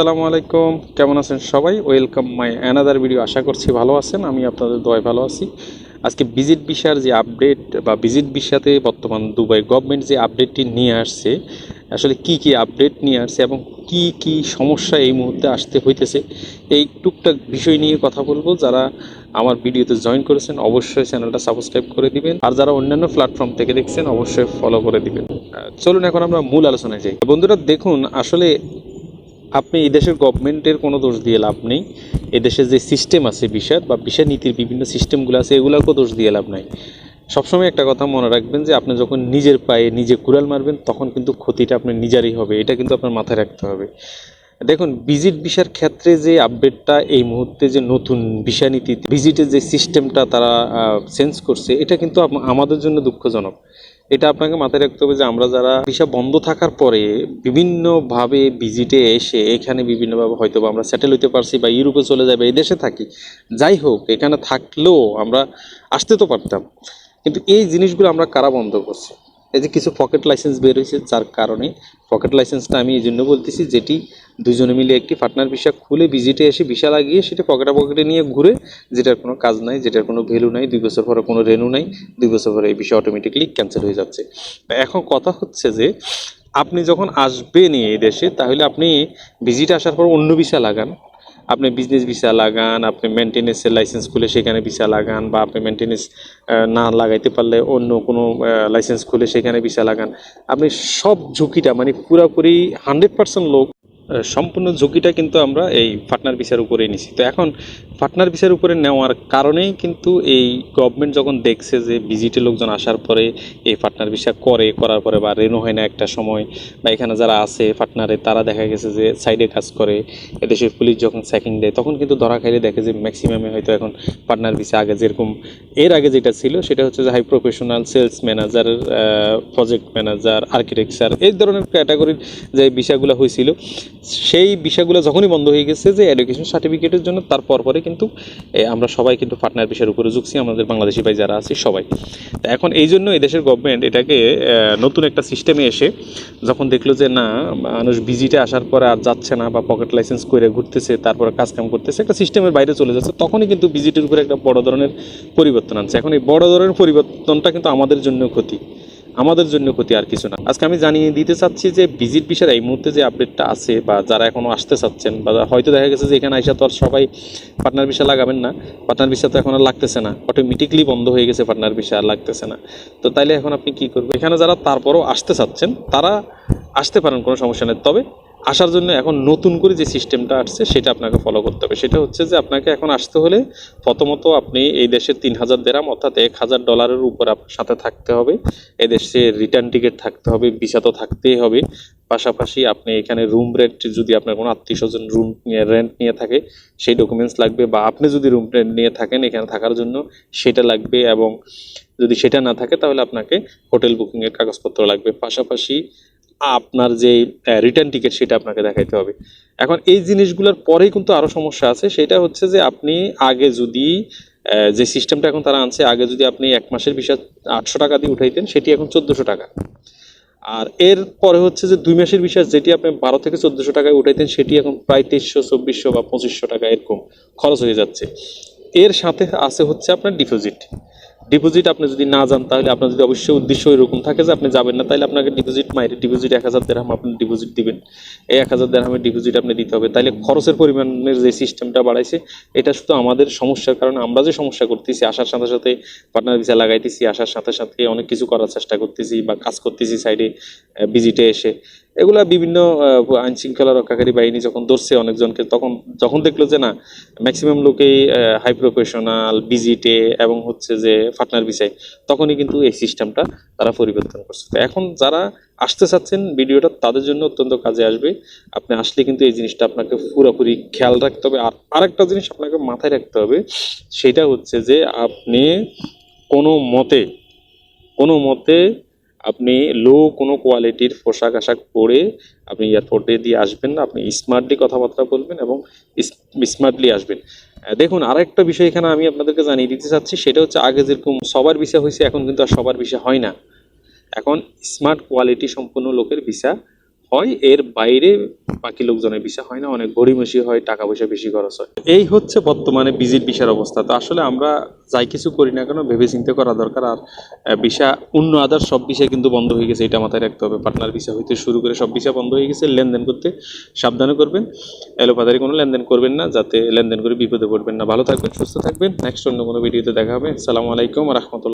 আসসালামু আলাইকুম। কেমন আছেন সবাই? ওয়েলকাম মাই অ্যানাদার ভিডিও আশা করছি ভালো আছেন। আমি আপনাদের দয় ভালো আছি। আজকে ভিজিট ভিসার যে আপডেট বা ভিজিট ভিসাতে বর্তমান দুবাই গভর্নমেন্ট যে আপডেটটি নিয়ে আসছে, আসলে কি কি আপডেট নিয়ে আসছে এবং কি কি সমস্যা এই মুহূর্তে আসতে হইতেছে, এই টুকটাক বিষয় নিয়ে কথা বলব। যারা আমার ভিডিওতে জয়েন করেছেন, অবশ্যই চ্যানেলটা সাবস্ক্রাইব করে দিবেন। আর যারা অন্যান্য প্ল্যাটফর্ম থেকে দেখছেন, অবশ্যই ফলো করে দিবেন। চলুন এখন আমরা মূল আলোচনায় যাই। বন্ধুরা, দেখুন, আসলে আপনি এই দেশের গভর্নমেন্টের কোনো দোষ দিয়ে লাভ নেই। এদেশের যে সিস্টেম আছে বিষয় বা বিষয় নীতির বিভিন্ন সিস্টেমগুলো আছে, এগুলোকেও দোষ দিয়ে লাভ নাই। সবসময় একটা কথা মনে রাখবেন যে, আপনি যখন নিজের পায়ে নিজে কুড়াল মারবেন, তখন কিন্তু ক্ষতিটা আপনার নিজেরই হবে। এটা কিন্তু আপনার মাথায় রাখতে হবে। দেখুন ভিজিট ভিসার ক্ষেত্রে যে আপডেটটা এই মুহূর্তে যে নতুন ভিসা নীতি ভিজিটের যে সিস্টেমটা তারা চেঞ্জ করছে, এটা কিন্তু আমাদের জন্য দুঃখজনক। এটা আপনাকে মাথায় রাখতে হবে যে আমরা যারা ভিসা বন্ধ থাকার পরে বিভিন্নভাবে ভিজিটে এসে এখানে বিভিন্নভাবে হয়তো আমরা সেটেল হইতে পারছি বা ইউরোপে চলে যাবে, এই দেশে থাকি। যাই হোক, এখানে থাকলেও আমরা আসতে তো পারতাম। কিন্তু এই জিনিসগুলো আমরা কারা বন্ধ করছি? এই যে কিছু পকেট লাইসেন্স বের হয়েছে, যার কারণে পকেট লাইসেন্সটা আমি এই জন্য বলতেছি যেটি দুজনে মিলে একটি পার্টনার ভিসা খুলে ভিজিটে এসে ভিসা লাগিয়ে সেটা পকেটে পকেটে নিয়ে ঘুরে, যেটার কোনো কাজ নাই, যেটার কোনো ভ্যালু নাই, দুই বছর পরে কোনো রেনু নাই, দুই বছর পরে এই ভিসা অটোমেটিকলি ক্যান্সেল হয়ে যাচ্ছে। এখন কথা হচ্ছে যে, আপনি যখন আসবেন এই দেশে, তাহলে আপনি ভিজিট আসার পর অন্য ভিসা লাগান। আপনি বিজনেস ভিসা লাগান, আপনি মেনটেনেন্সের লাইসেন্স খুলে সেখানে ভিসা লাগান বা আপনি মেনটেনেন্স না লাগাইতে পারলে অন্য কোনো লাইসেন্স খুলে সেখানে ভিসা লাগান। আপনি সব ঝুঁকিটা মানে পুরোপুরি হান্ড্রেড পার্সেন্ট লোক সম্পূর্ণ ঝুঁকিটা কিন্তু আমরা এই পার্টনার ভিসার উপরে নিছি। তো এখন পার্টনার ভিসার উপরে নেওয়ার কারণেই কিন্তু এই গভর্নমেন্ট যখন দেখছে যে ভিজিটে লোকজন আসার পরে এই পার্টনার ভিসা করে, করার পরে বা রেনো হয় না একটা সময়, বা এখানে যারা আছে পার্টনারে তারা দেখা গেছে যে সাইডে কাজ করে, এদেশের পুলিশ যখন চেকিং দেয়, তখন কিন্তু ধরা খাইলে দেখে যে ম্যাক্সিমামে হয়তো এখন পার্টনার ভিসা আগে যেরকম, এর আগে যেটা ছিল সেটা হচ্ছে যে high professional sales manager project manager architecture এই ধরনের ক্যাটাগরির যে বিষয়গুলো হয়েছিল সেই বিষয়গুলো যখনই বন্ধ হয়ে গেছে যে এডুকেশন সার্টিফিকেটের জন্য, তার পরপরে কিন্তু আমরা সবাই কিন্তু পার্টনার বিষয়ের উপরে ঝুঁকছি, আমাদের বাংলাদেশি ভাই যারা আছে সবাই। তা এখন এই জন্য দেশের গভর্নমেন্ট এটাকে নতুন একটা সিস্টেমে এসে যখন দেখল যে না, মানুষ ভিজিটে আসার পরে আর যাচ্ছে না বা পকেট লাইসেন্স করে ঘুরতেছে, তারপরে কাজ কাম করতেছে, একটা সিস্টেমের বাইরে চলে যাচ্ছে, তখনই কিন্তু ভিজিটের উপরে একটা বড় ধরনের পরিবর্তন আনছে। এখন এই বড় ধরনের পরিবর্তনটা কিন্তু আমাদের জন্য ক্ষতি। আমাদের জন্য ক্ষতি আর কিছু না। আজকে আমি জানিয়ে দিতে চাচ্ছি যে ভিজিট ভিসার এই মুহূর্তে যে আপডেটটা আছে বা যারা এখনও আসতে চাচ্ছেন বা হয়তো দেখা গেছে যে এখানে আইসা তো আর সবাই পার্টনার ভিসা লাগাবেন না। পার্টনার ভিসা তো এখন আর লাগতেছে না। অটোমেটিকলি বন্ধ হয়ে গেছে পার্টনার ভিসা আর লাগতেছে না। তো তাইলে এখন আপনি কি করবেন? এখানে যারা তারপরও আসতে চাচ্ছেন, তারা আসতে পারেন, কোনো সমস্যা নেই। তবে আসার জন্য এখন নতুন করে যে সিস্টেমটা আসছে, সেটা আপনাকে ফলো করতে হবে। সেটা হচ্ছে যে আপনাকে এখন আসতে হলে প্রথমত আপনি এই দেশের তিন হাজার দেরাম, অর্থাৎ এক হাজার ডলারের উপর আপনার সাথে থাকতে হবে। এই দেশে রিটার্ন টিকিট থাকতে হবে ভিসা তো থাকতেই হবে। পাশাপাশি আপনি এখানে রুম রেন্ট যদি আপনার কোনো আত্মীয় স্বজন রুম নিয়ে রেন্ট নিয়ে থাকে, সেই ডকুমেন্টস লাগবে। বা আপনি যদি রুম রেন্ট নিয়ে থাকেন এখানে থাকার জন্য, সেটা লাগবে এবং যদি সেটা না থাকে, তাহলে আপনাকে হোটেল বুকিংয়ের কাগজপত্র লাগবে। পাশাপাশি আপনার যে রিটার্ন টিকিট সেটা আপনাকে দেখাইতে হবে। এখন এই জিনিসগুলোর পরেই কিন্তু আরও সমস্যা আছে। সেটা হচ্ছে যে, আপনি আগে যদি যে সিস্টেমটা এখন তারা আনছে, আগে যদি আপনি এক মাসের বিষয় আটশো টাকা দিয়ে উঠাইতেন, সেটি এখন চোদ্দোশো টাকা। আর এর পরে হচ্ছে যে, দুই মাসের বিষয় যেটি আপনি বারো থেকে চোদ্দোশো টাকায় উঠাইতেন, সেটি এখন প্রায় তেইশশো, চব্বিশশো বা পঁচিশশো টাকা এরকম খরচ হয়ে যাচ্ছে। এর সাথে আছে হচ্ছে আপনার ডিপোজিট ডিপোজিট আপনি যদি না যান, তাহলে আপনার যদি অবশ্যই উদ্দেশ্য এরকম থাকে যে আপনি যাবেন না, তাহলে আপনাকে ডিপোজিট মাইরে ডিপোজিট এক হাজার দেড়হাম আপনি ডিপোজিট দিবেন। এই এক হাজার দেড়হামের ডিপোজিট আপনি দিতে হবে। তাহলে খরচের পরিমাণের যে সিস্টেমটা বাড়াইছে, এটা শুধু আমাদের সমস্যার কারণে, আমরা যে সমস্যা করতেছি, আসার সাথে সাথে পার্টনার ভিসা লাগাইতেছি, আসার সাথে সাথে অনেক কিছু করার চেষ্টা করতেছি বা কাজ করতেছি সাইডে ভিজিটে এসে। এগুলা বিভিন্ন আইন শৃঙ্খলা রক্ষাকারী বাহিনী যখন ধরছে অনেকজনকে, তখন, যখন দেখল যে না ম্যাক্সিমাম লোকেই হাই প্রফেশনাল ভিজিটে এবং হচ্ছে যে পার্টনার বিষয়, তখনই কিন্তু এই সিস্টেমটা তারা পরিবর্তন করছে। তো এখন যারা আসতে চাচ্ছেন ভিডিওটা, তাদের জন্য অত্যন্ত কাজে আসবে। আপনি আসলে কিন্তু এই জিনিসটা আপনাকে পুরোপুরি খেয়াল রাখতে হবে। আর আরেকটা জিনিস আপনাকে মাথায় রাখতে হবে, সেটা হচ্ছে যে আপনি কোনো মতে কোনো মতে আপনি লো কোনো কোয়ালিটির পোশাক আশাক পরে আপনি এয়ারপোর্টে দিয়ে আসবেন আপনি স্মার্টলি কথাবার্তা বলবেন এবং স্মার্টলি আসবেন। দেখুন আর একটা বিষয় এখানে আমি আপনাদেরকে জানিয়ে দিতে চাচ্ছি, সেটা হচ্ছে আগে যেরকম সবার ভিসা হয়েছে, এখন কিন্তু আর সবার ভিসা হয় না। এখন স্মার্ট কোয়ালিটি সম্পন্ন লোকের ভিসা হয়, এর বাইরে বাকি লোকজনের ভিসা হয় না, অনেক গড়িমসি হয় টাকা পয়সা বেশি খরচ হয়। এই হচ্ছে বর্তমানে ভিজিট ভিসার অবস্থা। তো আসলে আমরা যাই কিছু করি না কেন, ভেবে চিন্তে করা দরকার। আর ভিসা অন্য আদার সব ভিসা কিন্তু বন্ধ হয়ে গেছে, এটা মাথায় রাখতে হবে। পার্টনার ভিসা হইতে শুরু করে সব ভিসা বন্ধ হয়ে গেছে, লেনদেন করতে সাবধানে করবেন। এলোপাতারি কোনো লেনদেন করবেন না, যাতে লেনদেন করে বিপদে পড়বেন না। ভালো থাকবেন, সুস্থ থাকবেন। নেক্সট অন্য কোনো ভিডিওতে দেখা হবে। আসসালামু আলাইকুম রহমতুল্লাহ।